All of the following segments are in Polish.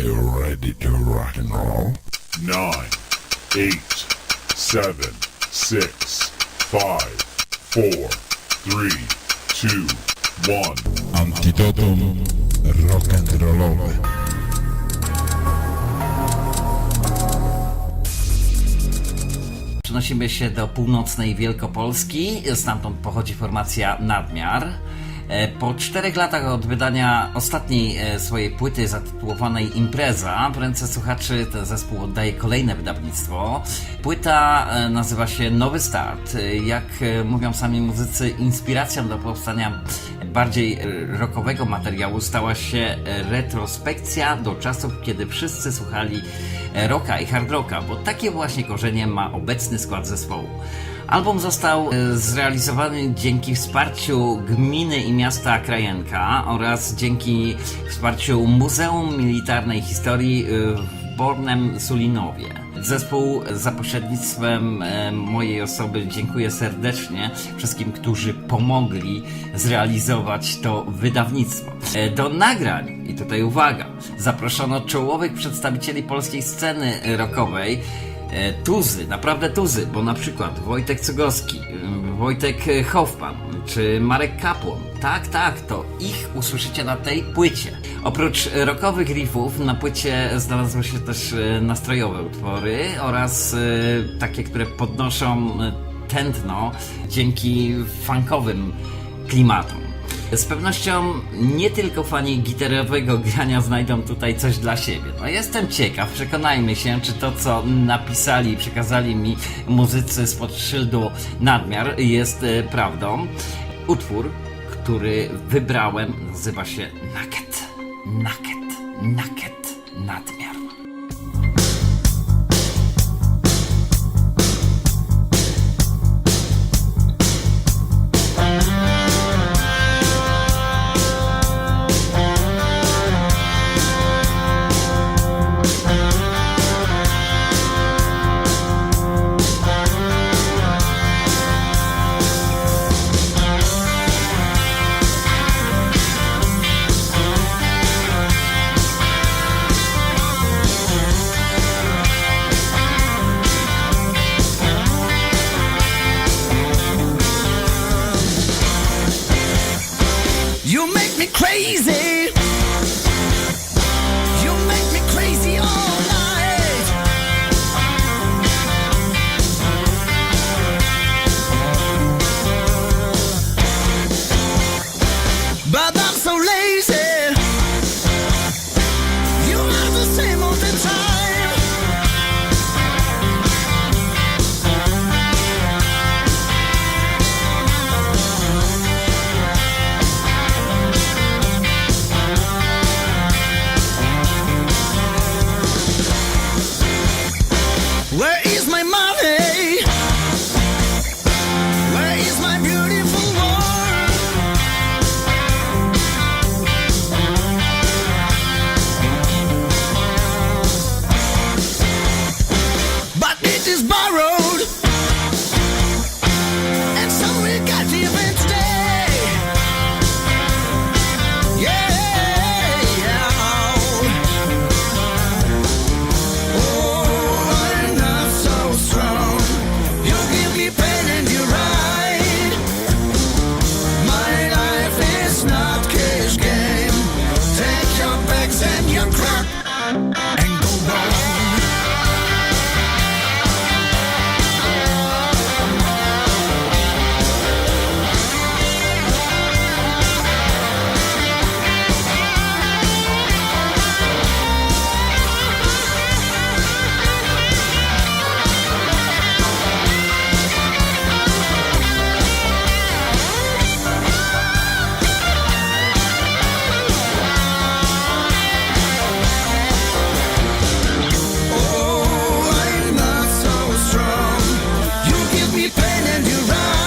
Are you ready to rock and roll? nine, eight, seven, six, five, four, three, two, one. Antidotum rock'n'rollowe. Przenosimy się do północnej Wielkopolski, stamtąd pochodzi formacja Nadmiar. E, Po czterech latach od wydania ostatniej e, swojej płyty zatytułowanej Impreza w ręce słuchaczy ten zespół oddaje kolejne wydawnictwo. Płyta e, nazywa się Nowy Start. Jak mówią sami muzycy, inspiracją do powstania bardziej rockowego materiału stała się retrospekcja do czasów, kiedy wszyscy słuchali rocka i hard rocka, bo takie właśnie korzenie ma obecny skład zespołu. Album został e, zrealizowany dzięki wsparciu gminy i miasta Krajenka oraz dzięki wsparciu Muzeum Militarnej Historii e, w Bornem Sulinowie. Zespół za pośrednictwem e, mojej osoby dziękuję serdecznie wszystkim, którzy pomogli zrealizować to wydawnictwo. Do nagrań, i tutaj uwaga, zaproszono czołowych przedstawicieli polskiej sceny rockowej, tuzy, naprawdę tuzy, bo na przykład Wojtek Cugowski, y, Wojtek Hoffman czy Marek Kapłon. Tak, tak, to ich usłyszycie na tej płycie. Oprócz rockowych riffów na płycie znalazły się też e, nastrojowe utwory oraz e, takie, które podnoszą e, tętno dzięki funkowym klimatom. Z pewnością nie tylko fani gitarowego grania znajdą tutaj coś dla siebie. No jestem ciekaw, przekonajmy się, czy to co napisali i przekazali mi muzycy spod szyldu Nadmiar jest e, prawdą. Utwór, który wybrałem nazywa się Naked. Naked. Naked. easy. you run.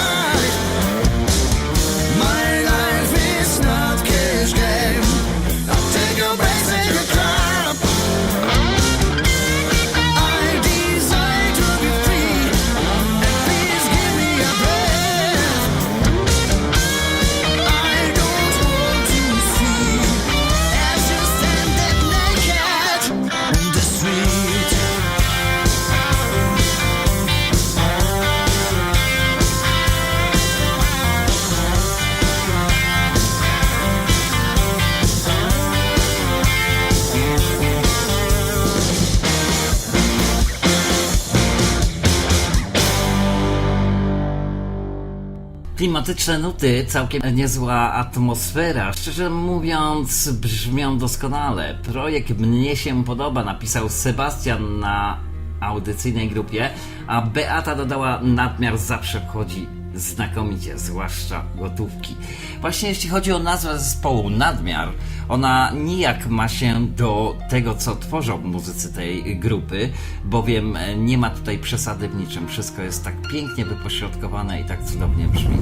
Klimatyczne nuty, całkiem niezła atmosfera. Szczerze mówiąc, brzmią doskonale. Projekt mnie się podoba, napisał Sebastian na audycyjnej grupie, a Beata dodała nadmiar zawsze wchodzi znakomicie, zwłaszcza gotówki. Właśnie jeśli chodzi o nazwę zespołu Nadmiar, ona nijak ma się do tego, co tworzą muzycy tej grupy, bowiem e, nie ma tutaj przesady w niczym. Wszystko jest tak pięknie wypośrodkowane i tak cudownie brzmi.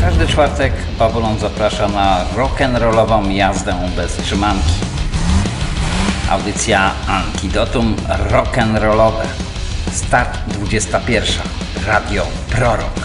Każdy czwartek Babylon zaprasza na rock'n'rollową jazdę bez trzymanki. Audycja Antidotum Rock'n'Rollowe. Start 21. Radio Prorok.